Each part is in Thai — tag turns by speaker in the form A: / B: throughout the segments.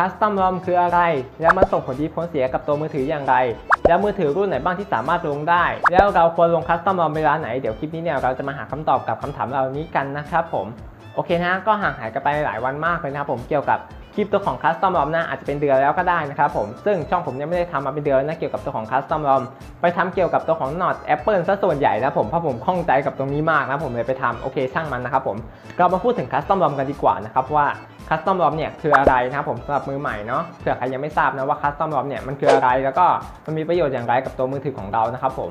A: คัสตอมรอมคืออะไร แล้วมันส่งผลดีผลเสียกับตัวมือถืออย่างไร แล้วมือถือรุ่นไหนบ้างที่สามารถลงได้ แล้วเราควรลงคัสตอมรอมเวลาไหน เดี๋ยวคลิปนี้เนี่ยเราจะมาหาคำตอบกับคำถามเหล่านี้กันนะครับผม โอเคนะก็ห่างหายกันไปหลายวันมากเลยนะครับผมเกี่ยวกับคลิปตัวของคัสตอมรอมนะอาจจะเป็นเดือนแล้วก็ได้นะครับผม ซึ่งช่องผมเนี่ยไม่ได้ทำมาเป็นเดือนนะเกี่ยวกับตัวของคัสตอมรอมไปทำเกี่ยวกับตัวของ Not Apple ซะส่วนใหญ่นะผมเพราะผมข้องใจกับตรงนี้มากนะผมเลยไปทำโอเคช่างมันนะครับผมเรามาพูดถึงคัสตอมรอมกันดีกว่านะครับว่า คัสตอมรอมเนี่ยคืออะไรนะครับผมสำหรับมือใหม่เนาะเผื่อใครยังไม่ทราบนะว่าคัสตอมรอมเนี่ยมันคืออะไรแล้วก็มันมีประโยชน์อย่างไรกับตัวมือถือของเรานะครับผม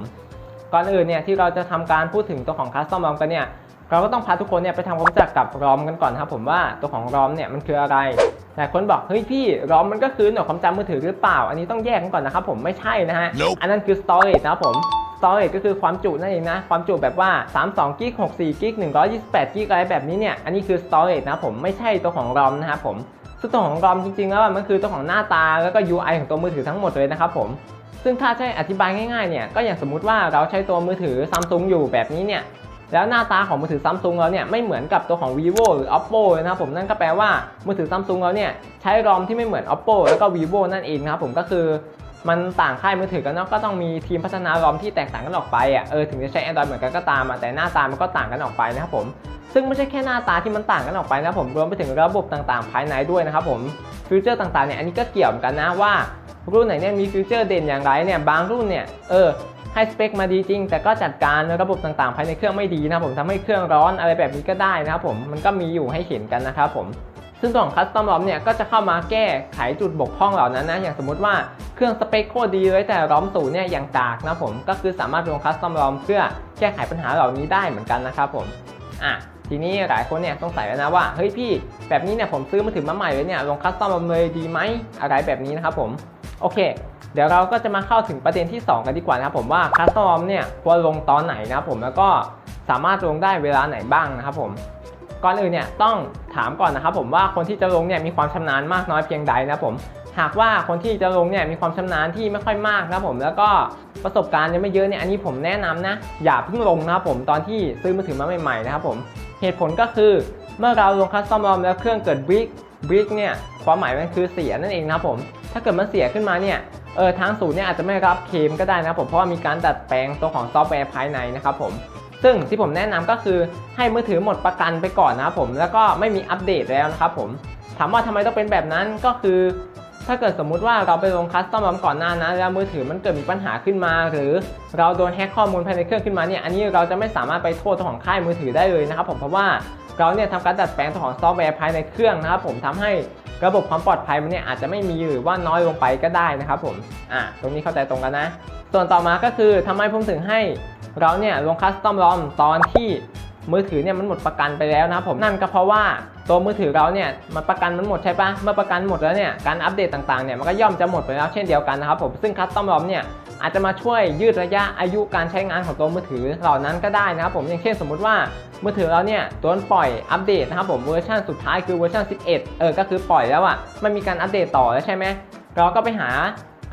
A: ก่อนอื่นเนี่ยที่เราจะทำการพูดถึงตัวของคัสตอมรอมกันเนี่ยเราก็ต้องพาทุกคนเนี่ยไปทำความรู้จักกับรอมกันก่อนนะครับผมว่าตัวของรอมเนี่ยมันคืออะไรหลายคนบอกเฮ้ยพี่รอมมันก็คือหน่วยความจำมือถือหรือเปล่า อันนี้ต้องแยกกันก่อนนะครับผมไม่ใช่นะฮะ
B: Nope
A: อันนั้นคือ storage นะครับผม storage ก็คือความจุนั่นเองนะ ความจุแบบว่า 32กิก64กิก128กิกอะไรแบบนี้เนี่ย อันนี้คือ storage นะผมไม่ใช่ตัวของ ROM นะครับผมซึ่งตัวของ ROM จริงๆ แล้วมันคือตัวของหน้าตาแล้วก็ UI ของตัวมือถือทั้งหมดเลยนะครับผมซึ่งถ้าใช้อธิบายง่ายๆเนี่ยก็อย่างสมมุติว่าเราใช้ตัวมือถือซัมซุงอยู่แบบนี้เนี่ยแล้วหน้าตาของมือถือซัมซุงเราเนี่ยไม่เหมือนกับตัวของ vivo หรือ oppo นะครับผมนั่นก็แปลว่ามือถือซัมซุงเราเนี่ยใช้ ROM ที่ไม่เหมือน oppo แล้วก็ vivo นั่นเองนะครับผมก็คือ มันต่างค่ายมือถือกันเนาะก็ต้องมีทีมพัฒนา ROM ที่แตกต่างกันออกไปอะเออถึงจะใช้ Android เหมือนกันก็ตามอะแต่หน้าตามันก็ต่างกันออกไปนะครับผมซึ่งไม่ใช่แค่หน้าตาที่มันต่างกันออกไปนะผมรวมไปถึงระบบต่างๆ ภายในด้วยนะครับผมฟีเจอร์ต่างๆเนี่ยอันนี้ก็เกี่ยวกันนะว่ารุ่นไหนเนี่ยมีฟีเจอร์เด่นอย่างไรเนี่ยบางรุ่นเนี่ยเออให้สเปคมาดีจริง แต่ก็จัดการระบบต่างๆ ภายในเครื่องไม่ดีนะผมทำให้เครื่องร้อนอะไรแบบนี้ก็ได้นะครับผมมันก็มีอยู่ให้เห็นกันนะครับผมซึ่งตัวของคัสตอมรอมเนี่ยก็จะเข้ามาแก้ไขจุดบกพร่องเหล่านั้นนะอย่างสมมติว่า เครื่องสเปคโคตรดีเลยแต่รอมสูงเนี่ยยังกากนะผมก็คือสามารถลงคัสตอมรอมเพื่อแก้ไขปัญหาเหล่านี้ได้เหมือนกันนะครับผมอะทีนี้หลายคนเนี่ยสงสัยแล้วนะว่าเฮ้ยพี่แบบนี้เนี่ยผมซื้อมาถึงมาใหม่เลยเนี่ยลงคัสตอมรอมเลยดีไหมอะไรแบบนี้นะครับผมโอเค เดี๋ยวเราก็จะมาเข้าถึงประเด็นที่ 2 กันดีกว่านะครับผมว่าคัสตอมเนี่ยควรลงตอนไหนนะครับผมแล้วก็สามารถลงได้เวลาไหนบ้างนะครับผมก่อนอื่นเนี่ยต้องถามก่อนนะครับผมว่าคนที่จะลงเนี่ยมีความชำนาญมากน้อยเพียงใดนะผม หากว่าคนที่จะลงเนี่ยมีความชำนาญที่ไม่ค่อยมากนะครับผมแล้วก็ประสบการณ์ยังไม่เยอะเนี่ยอันนี้ผมแนะนำนะ อย่าเพิ่งลงนะครับผมตอนที่ซื้อมือถือมาใหม่ๆนะครับผมเหตุผลก็คือเมื่อเราลงคัสตอมรอมแล้วเครื่องเกิดบริกบริกเนี่ยความหมายมันคือเสียนั่นเองนะครับผมถ้าเกิดมันเสียขึ้นมาเนี่ยเออทางศูนย์เนี่ยอาจจะไม่รับเคมก็ได้นะครับผมเพราะว่ามีการดัดแปลงตัวของซอฟต์แวร์ภายในนะครับผมซึ่งที่ผมแนะนำก็คือให้มือถือหมดประกันไปก่อนนะครับผมแล้วก็ไม่มีอัปเดตแล้วนะครับผมถามว่าทำไมต้องเป็นแบบนั้นก็คือ ถ้าเกิดสมมุติว่าเราไปลงคัสตอมรอมก่อนหน้านั้นแล้วมือถือมันเกิดมีปัญหาขึ้นมา หรือเราโดนแฮ็กข้อมูลภายในเครื่องขึ้นมาเนี่ยอันนี้เราจะไม่สามารถไปโทษตัวของค่ายมือถือได้เลยนะครับผมเพราะว่าเราเนี่ยทำการดัดแปลงตัวของซอฟต์แวร์ภายในเครื่องนะครับผมทำให้ระบบความปลอดภัยมันเนี่ยอาจจะไม่มีหรือว่าน้อยลงไปก็ได้นะครับผมอะตรงนี้เข้าใจตรงกันนะ ส่วนต่อมาก็คือทำไมผมถึงให้เราเนี่ยลงคัสตอมรอมตอนที่มือถือเนี่ยมันหมดประกันไปแล้วนะครับผมนั่นก็เพราะว่า ตัวมือถือเราเนี่ยมันประกันมันหมดใช่ปะเมื่อประกันหมดแล้วเนี่ยการอัปเดตต่างๆเนี่ยมันก็ย่อมจะหมดไปแล้วเช่นเดียวกันนะครับผมซึ่งคัสตอมรอมเนี่ยอาจจะมาช่วยยืดระยะอายุการใช้งานของตัวมือถือเหล่านั้นก็ได้นะครับผมอย่างเช่นสมมุติว่ามือถือเราเนี่ยตัวปล่อยอัปเดตนะครับผมเวอร์ชันสุดท้ายคือเวอร์ชัน11 เออก็คือปล่อยแล้วอะ่ะไม่มีการอัปเดตต่อแล้วใช่ไหมเราก็ไปหา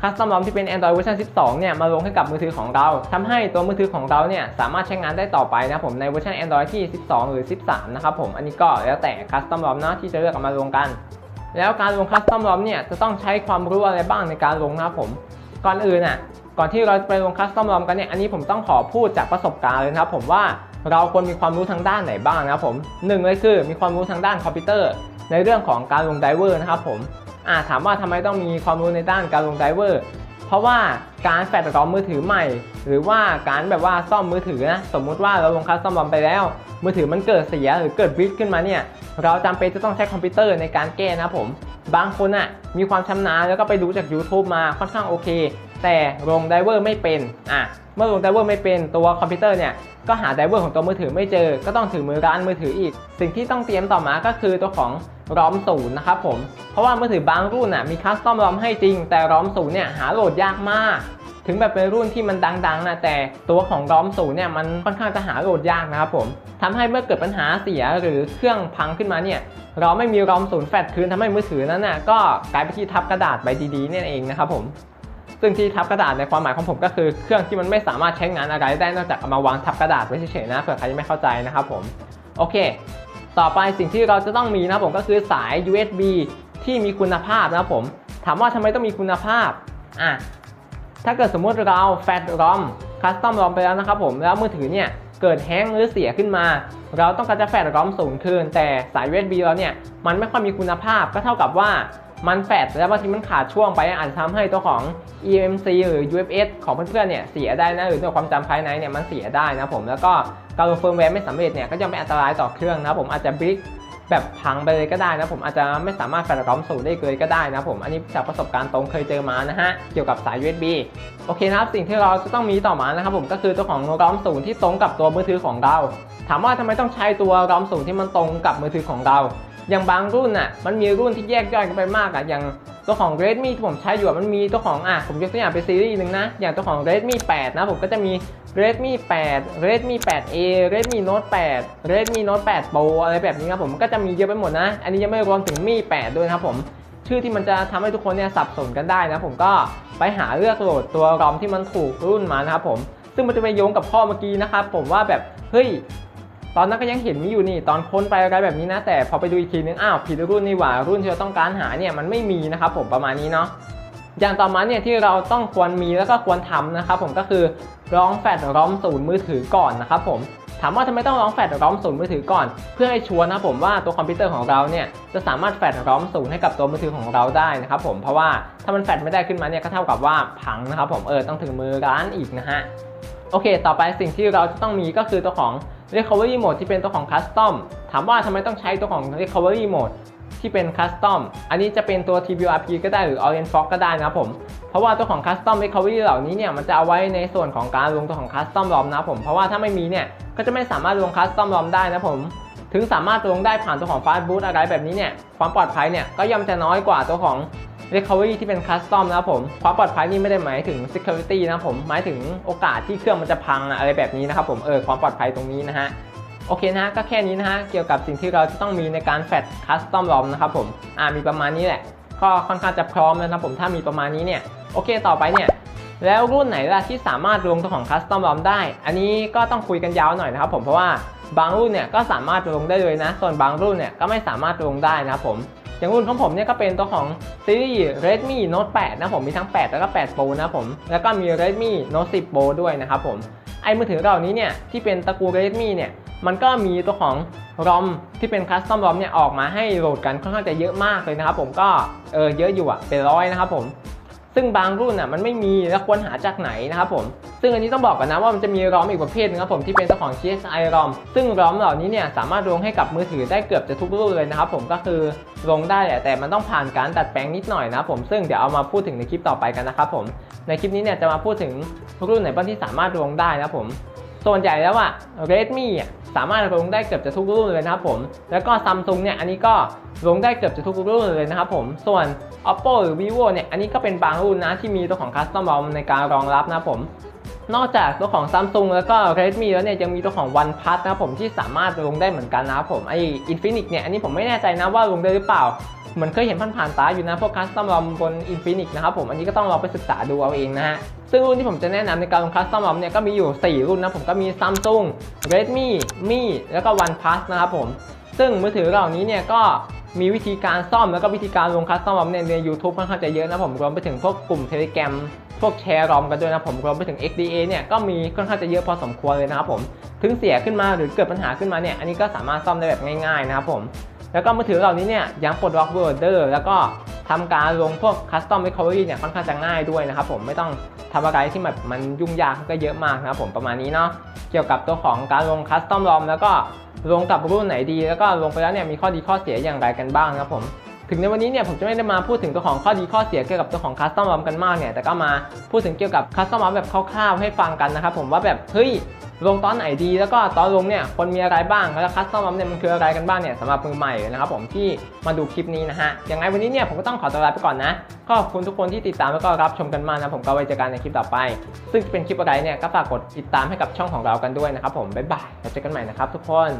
A: คัสตอมรอมที่เป็น Android เวอร์ชัน12 เนี่ย มาลงให้กับมือถือของเราทำให้ตัวมือถือของเราเนี่ย สามารถใช้งานได้ต่อไปนะผมในเวอร์ชัน Android ที่ 12 หรือ 13 นะครับผม อันนี้ก็แล้วแต่คัสตอมรอมนะที่จะเลือกมาลงกัน แล้วการลงคัสตอมรอมเนี่ย จะต้องใช้ความรู้อะไรบ้างในการลงนะครับผม ก่อนอื่นอะ ก่อนที่เราจะไปลงคัสตอมรอมกันเนี่ย อันนี้ผมต้องขอพูดจากประสบการณ์เลยนะครับผมว่าเราควรมีความรู้ทางด้านไหนบ้างนะครับผมหนึ่งเลยคือมีความรู้ทางด้านคอมพิวเตอร์ ในเรื่องของการลงไดเวอร์นะครับผม ถามว่าทำไมต้องมีความรู้ในด้านการลงไดเวอร์ เพราะว่าการแฟลชรอมมือถือใหม่ หรือว่าการแบบว่าซ่อมมือถือนะสมมุติว่าเราลงคัสซ่อมบอมไปแล้ว มือถือมันเกิดเสียหรือเกิดบริกขึ้นมาเนี่ยเราจำเป็นจะต้องใช้คอมพิวเตอร์ในการแก้นะผม บางคนอะมีความชำนาญแล้วก็ไปดูจาก YouTube มาค่อนข้างโอเค แต่ลงไดเวอร์ไม่เป็นอะเมื่อลงไดเวอร์ไม่เป็นตัวคอมพิวเตอร์เนี่ยก็หาไดเวอร์ของตัวมือถือไม่เจอ ก็ต้องถือมือร้านมือถืออีก สิ่งที่ต้องเตรียมต่อมาก็คือตัวของรอมศูนย์นะครับผมเพราะว่ามือถือบางรุ่นน่ะมีคัสตอมรอมให้จริง แต่รอมศูนย์เนี่ยหาโหลดยากมาก ถึงแบบเป็นรุ่นที่มันดังๆนะแต่ตัวของรอมศูนย์เนี่ยมันค่อนข้างจะหาโหลดยากนะครับผมทำให้เมื่อเกิดปัญหาเสียหรือเครื่องพังขึ้นมาเนี่ยเราไม่มีรอมศูนย์แฟลชคืนทำให้มือถือนั้นน่ะก็กลายไปนที่ทับกระดาษใบดีๆนั่เองนะครับผม ซึ่งที่ทับกระดาษในความหมายของผมก็คือเครื่องที่มันไม่สามารถใช้งานอะไรได้นอกจากเอามาวางทับกระดาษไว้เฉยๆนะเผื่อใครยังไม่เข้าใจนะครับผมโอเค ต่อไปสิ่งที่เราจะต้องมีนะผมก็คือสาย USB ที่มีคุณภาพนะครับผม ถามว่าทำไมต้องมีคุณภาพอะถ้าเกิดสมมติเราแฟตรอมคัสตอมรอมไปแล้วนะครับผมแล้วมือถือเนี่ยเกิดแห้งหรือเสียขึ้นมา เราต้องการจะแฟตรอมศูนย์คืนแต่สาย USB เราเนี่ยมันไม่ค่อยมีคุณภาพก็เท่ากับว่า มันแฟดแล้วบางทีมันขาดช่วงไปอาจจะทำให้ตัวของ EMC หรือ UFS ของเพื่อนๆเนี่ยเสียได้นะหรือตัวความจำภายในเนี่ยมันเสียได้นะผมแล้วก็การลงเฟิร์มแวร์ไม่สำเร็จเนี่ยก็จะเป็นอันตรายต่อเครื่องนะผมอาจจะบลิกแบบพังไปเลยก็ได้นะผมอาจจะไม่สามารถแฟลชร้อมสูได้เลยก็ได้นะผมอันนี้จากประสบการณ์ตรงเคยเจอมานะฮะเกี่ยวกับสาย USB โอเคนะครับสิ่งที่เราจะต้องมีต่อมานะครับผมก็คือตัวของร้อมสูงที่ตรงกับตัวมือถือของเรา ถามว่าทำไมต้องใช้ตัวร้อมสูงที่มันตรงกับมือถือของเรา อย่างบางรุ่นน่ะมันมีรุ่นที่แยกย่อยกันไปมากอะอย่างตัวของ Redmi ที่ผมใช้อยู่อะมันมีตัวของอะผมยกตัวอย่างเป็นซีรีส์หนึ่งนะ อย่างตัวของ Redmi 8 นะผมก็จะมี Redmi 8 Redmi 8A Redmi Note 8 Redmi Note 8 Pro อะไรแบบนี้ครับผมก็จะมีเยอะไปหมดนะ อันนี้ยังไม่รวมถึง Mi 8 ด้วยนะครับผม ชื่อที่มันจะทำให้ทุกคนเนี่ยสับสนกันได้นะ ผมก็ไปหาเลือกโหลดตัวรอมที่มันถูกรุ่นมานะครับผมซึ่งมันจะไปโยงกับข้อเมื่อกี้นะครับผมว่าแบบเฮ้ย ตอนนั้นก็ยังเห็นมีอยู่นี่ตอนค้นไปอะไรแบบนี้นะ แต่พอไปดูอีกทีนึงอ้าวผิดรุ่นนี่หว่ารุ่นที่เราต้องการหาเนี่ยมันไม่มีนะครับผมประมาณนี้เนาะอย่างต่อมาเนี่ยที่เราต้องควรมีแล้วก็ควรทำนะครับผมก็คือร้องแฟลชร้อมศูนย์มือถือก่อนนะครับผมถามว่าทำไมต้องร้องแฟลชร้อมศูนย์มือถือก่อน เพื่อให้ชัวร์นะผมว่าตัวคอมพิวเตอร์ของเราเนี่ยจะสามารถแฟลชร้อมศูนย์ให้กับตัวมือถือของเราได้นะครับผมเพราะว่าถ้ามันแฟลชไม่ได้ขึ้นมาเนี่ยก็เท่ากับว่าพังนะครับผมเออต้องถึงมือร้านอีกนะฮะโอเค ต่อไปสิ่งที่เราจะต้องมีก็คือตัวของ Recovery Mode ที่เป็นตัวของ Custom ถามว่าทำไมต้องใช้ตัวของ Recovery Mode ที่เป็น Custom อันนี้จะเป็นตัว TBRP ก็ได้หรือ Orient Fox ก็ได้นะครับผม เพราะว่าตัวของ Custom Recovery เหล่านี้เนี่ยมันจะเอาไว้ในส่วนของการลงตัวของ Custom ROM นะผม เพราะว่าถ้าไม่มีเนี่ยก็จะไม่สามารถลง Custom ROM ได้นะผมถึงสามารถลงได้ผ่านตัวของ Fast Boot อะไรแบบนี้เนี่ยความปลอดภัยเนี่ยก็ย่อมจะน้อยกว่าตัวของ Recovery ที่เป็น Custom นะครับผมความปลอดภัยนี่ไม่ได้หมายถึง Security นะครับผมหมายถึงโอกาสที่เครื่องมันจะพังอะไรแบบนี้นะครับผมเออความปลอดภัยตรงนี้นะฮะโอเคนะฮะก็แค่นี้นะฮะเกี่ยวกับสิ่งที่เราจะต้องมีในการแฟด Custom ROM นะครับผมอ่ามีประมาณนี้แหละ ก็ค่อนข้างจะพร้อมแล้วนะผมถ้ามีประมาณนี้เนี่ยโอเคต่อไปเนี่ยแล้วรุ่นไหนล่ะที่สามารถลงตัวของ Custom ROM ได้ อันนี้ก็ต้องคุยกันยาวหน่อยนะครับผมเพราะว่าบางรุ่นเนี่ยก็สามารถลงได้เลยนะ ส่วนบางรุ่นเนี่ยก็ไม่สามารถลงได้นะครับผม อย่างรุ่นของผมเนี่ยก็เป็นตัวของซีรีส์ Redmi Note 8 นะผมมีทั้ง 8 แล้วก็ 8 Pro นะผมแล้วก็มี Redmi Note 10 Pro ด้วยนะครับผมไอ้มือถือเหล่านี้เนี่ยที่เป็นตระกูล Redmi เนี่ยมันก็มีตัวของ ROM ที่เป็นคัสตอม ROM เนี่ยออกมาให้โหลดกันค่อนข้างจะเยอะมากเลยนะครับผมก็เออเยอะอยู่อะเป็นร้อยนะครับผม ซึ่งบางรุ่นอะมันไม่มีแล้วควรหาจากไหนนะครับผม ซึ่งอันนี้ต้องบอกก่อนนะว่ามันจะมีรอมอีกประเภทนึงครับผมที่เป็นเจ้าของ CSI ROM ซึ่งรอมเหล่านี้เนี่ยสามารถลงให้กับมือถือได้เกือบจะทุกรุ่นเลยนะครับผมก็คือลงได้แหละแต่มันต้องผ่านการดัดแปลงนิดหน่อยนะครับผมซึ่งเดี๋ยวเอามาพูดถึงในคลิปต่อไปกันนะครับผมในคลิปนี้เนี่ยจะมาพูดถึงรุ่นไหนบ้างที่สามารถลงได้นะครับผม ส่วนใหญ่แล้วอะ Redmi อะสามารถลงได้เกือบจะทุกรุ่นเลยนะครับผม แล้วก็ Samsung เนี่ย อันนี้ก็ลงได้เกือบจะทุกรุ่นเลยนะครับผม ส่วน Oppo หรือ Vivo เนี่ย อันนี้ก็เป็นบางรุ่นนะที่มีตัวของ Custom ROM ในการรองรับนะครับผม นอกจากตัวของ Samsung แล้วก็ Redmi แล้วเนี่ยยังมีตัวของ OnePlus นะครับผมที่สามารถลงได้เหมือนกันนะครับผมไอ้ Infinix เนี่ย อันนี้ผมไม่แน่ใจนะว่าลงได้หรือเปล่าเหมือนเคยเห็นผ่านๆตาอยู่นะพวก Custom ROM บน Infinix นะครับผม อันนี้ก็ต้องลองไปศึกษาดูเอาเองนะฮะ ซึ่งรุ่นที่ผมจะแนะนำในการลง Custom ROM เนี่ยก็มีอยู่ 4 รุ่นนะผมก็มี Samsung Redmi Mi แล้วก็ OnePlus นะครับผม ซึ่งมือถือเหล่านี้เนี่ยก็มีวิธีการซ่อมแล้วก็วิธีการลง Custom ROM เนี่ยใน YouTube ค่อนข้างจะเยอะนะผมรวมไปถึงพวกกลุ่ม Telegram พวกแชร์รอมกันด้วยนะผมรวมไปถึง XDA เนี่ยก็มีค่อนข้างจะเยอะพอสมควรเลยนะครับผมถึงเสียขึ้นมาหรือเกิดปัญหาขึ้นมาเนี่ยอันนี้ก็สามารถซ่อมได้แบบง่ายๆนะครับผมแล้วก็มือถือเหล่านี้เนี่ยยังปลดล็อกโหลดเดอร์แล้วก็ ทำการลงพวก Custom Recovery เนี่ยค่อนข้างจะง่ายด้วยนะครับผมไม่ต้องทำอะไรที่แบบมันยุ่งยากก็เยอะมากนะครับผมประมาณนี้เนาะเกี่ยวกับตัวของการลง Custom ROM แล้วก็ลงกับรุ่นไหนดี แล้วก็ลงไปแล้วเนี่ยมีข้อดีข้อเสียอย่างไรกันบ้างนะครับผมถึงในวันนี้เนี่ยผมจะไม่ได้มาพูดถึงตัวของข้อดีข้อเสียเกี่ยวกับตัวของ Custom ROM กันมากเนี่ยแต่ก็มาพูดถึงเกี่ยวกับ Custom ROM แบบคร่าวๆให้ฟังกันนะครับผมว่าแบบเฮ้ย ลงตอนไหนดี แล้วก็ตอนลงเนี่ยคนมีอะไรบ้าง แล้ว Custom ROM เนี่ยมันคืออะไรกันบ้างเนี่ยสำหรับมือใหม่นะครับผมที่มาดูคลิปนี้นะฮะยังไงวันนี้เนี่ยผมก็ต้องขอตัวลาไปก่อนนะขอบคุณทุกคนที่ติดตามแล้วก็รับชมกันมากนะผมก็ไว้เจอกันในคลิปต่อไป ซึ่งเป็นคลิปอะไรเนี่ยก็ฝากกดติดตามให้กับช่องของเรากันด้วยนะครับผมบ๊ายบายแล้วเจอกันใหม่นะครับทุกคน